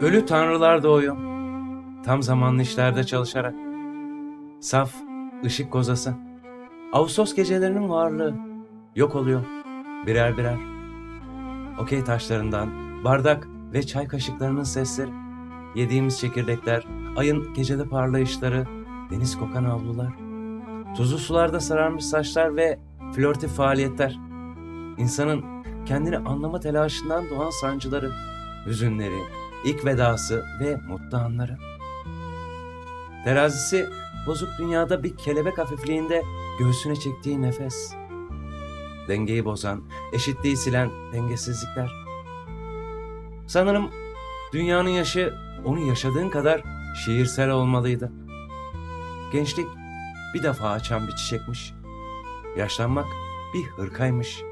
Ölü tanrılar doğuyor. Tam zamanlı işlerde çalışarak. Saf, ışık kozası. Ağustos gecelerinin varlığı. Yok oluyor. Birer birer. Okey taşlarından, bardak ve çay kaşıklarının sesleri. Yediğimiz çekirdekler, ayın gecede parlayışları, deniz kokan avlular. Tuzlu sularda sararmış saçlar ve flörtif faaliyetler. İnsanın kendini anlama telaşından doğan sancıları, hüzünleri, ilk vedası ve mutlu anları. Terazisi bozuk dünyada bir kelebek hafifliğinde göğsüne çektiği nefes. Dengeyi bozan, eşitliği silen dengesizlikler. Sanırım dünyanın yaşı onu yaşadığın kadar şiirsel olmalıydı. Gençlik bir defa açan bir çiçekmiş. Yaşlanmak bir hırkaymış.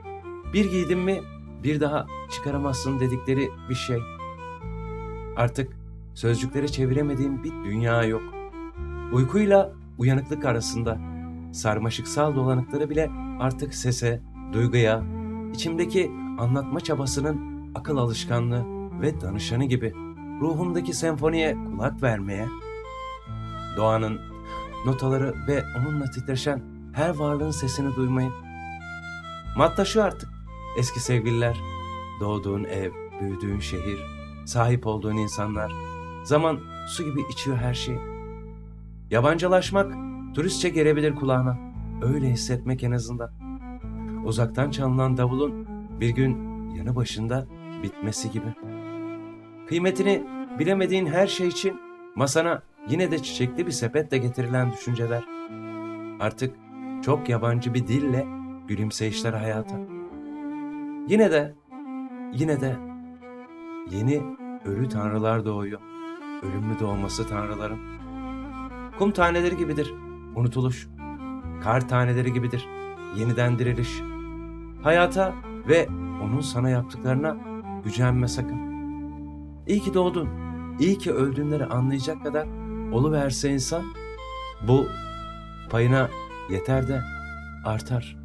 Bir giydin mi bir daha çıkaramazsın dedikleri bir şey. Artık sözcüklere çeviremediğim bir dünya yok. Uykuyla uyanıklık arasında sarmaşıksal dolanıkları bile artık sese, duyguya, içimdeki anlatma çabasının akıl alışkanlığı ve danışanı gibi ruhumdaki senfoniye kulak vermeye, doğanın notaları ve onunla titreşen her varlığın sesini duymayı. Matta şu artık, eski sevgililer, doğduğun ev, büyüdüğün şehir, sahip olduğun insanlar, zaman su gibi içiyor her şeyi. Yabancılaşmak turistçe gelebilir kulağına. Öyle hissetmek en azından. Uzaktan çalınan davulun bir gün yanı başında bitmesi gibi. Kıymetini bilemediğin her şey için masana yine de çiçekli bir sepetle getirilen düşünceler. Artık çok yabancı bir dille gülümseyişler hayata. Yine de, yine de yeni ölü tanrılar doğuyor. Ölümlü doğması tanrıların. Kum taneleri gibidir unutuluş. Kar taneleri gibidir yeniden diriliş. Hayata ve onun sana yaptıklarına gücenme sakın. İyi ki doğdun, iyi ki öldüğünleri anlayacak kadar oluverse insan, bu payına yeter de artar.''